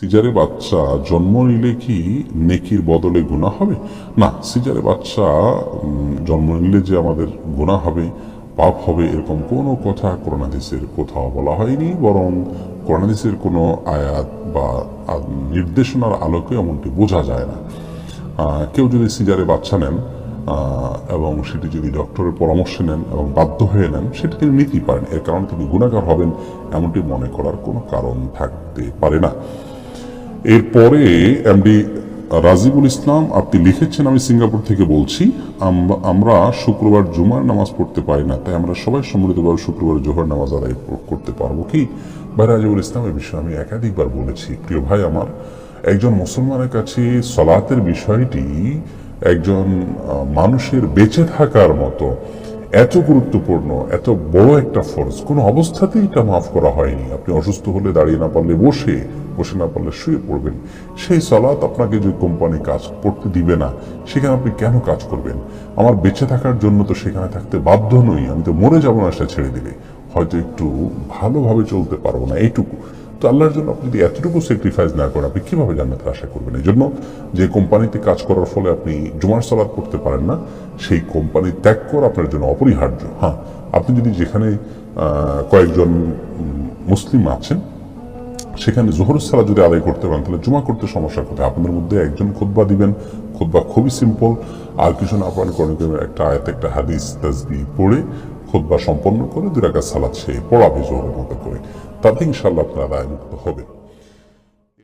সিজারে বাচ্চা জন্ম নিলে কি নেকির বদলে গুণা হবে? না, সিজারে বাচ্চা জন্ম নিলে যে আমাদের গুণা হবে, পাপ হবে, এরকম কোনো কথা করোনাদিসের কোথাও বলা হয়নি। বরং করোনাদিসের কোনো আয়াত বা নির্দেশনার আলোকে এমনটি বোঝা যায় না। কেউ যদি সিজারে বাচ্চা নেন এবং সেটি যদি ডক্টরের পরামর্শ নেন এবং বাধ্য হয়ে নেন, সেটি তিনি নিতেই পারেন। এর কারণে তিনি গুণাগার হবেন, এমনটি মনে করার কোনো কারণ থাকতে পারে না। এরপরে এমডি রাজিবুল ইসলাম, আপনি লিখেছেন, আমি সিঙ্গাপুর থেকে বলছি, আম- আমরা শুক্রবার জুমার নামাজ পড়তে পারি না, তাই আমরা সবাই সম্মিলিতভাবে শুক্রবার জোহর নামাজ আদায় করতে পারব কি? ভাই রাজিবুল ইসলাম এই বিষয়ে আমি একাধিকবার বলেছি। প্রিয় ভাই আমার, একজন মুসলমানের কাছে সলাতের বিষয়টি একজন মানুষের বেঁচে থাকার মতো এত গুরুত্বপূর্ণ, এত বড় একটা ফরজ, কোনো অবস্থাতেই এটা মাফ করা হয়নি। আপনি অসুস্থ হলে দাঁড়িয়ে না পারলে বসে বসে না পারলে শুয়ে পড়বেন। সেই সালাত আপনাকে যে কোম্পানি কাজ করতে দিবে না, সেখানে আপনি কেন কাজ করবেন? আমার বেঁচে থাকার জন্য তো সেখানে থাকতে বাধ্য নই, আমি তো মরে যাব না সেটা ছেড়ে দিলে। হয়তো একটু ভালোভাবে চলতে পারব না, এইটুকু। তো আল্লাহর জন্য আপনি যদি এতটুকু স্যাক্রিফাইস না করেন, আপনি কীভাবে জান্নাতের আশা করবেন? এই জন্য যে কোম্পানিতে কাজ করার ফলে আপনি জুমার সালাদ করতে পারেন না, সেই কোম্পানি ত্যাগ করা আপনার জন্য অপরিহার্য। হ্যাঁ আপনি যদি যেখানে কয়েকজন মুসলিম আছেন সেখানে জোহর সালা যদি আদায় করতে পারেন, তাহলে জুমা করতে সমস্যা কোথায়? আপনাদের মধ্যে একজন খোদবা দিবেন খোদবা খুবই সিম্পল আর কিছু না পারেন কোনো একটা আয়াত একটা হাদিস, তাজবি পড়ে খোদবা সম্পন্ন করে দুই রাকাত সালাদ সে পড়াবে জোহরের মতো করে। তাতে ইনশাল্লাহ আপনারা আয় মুক্ত হবেন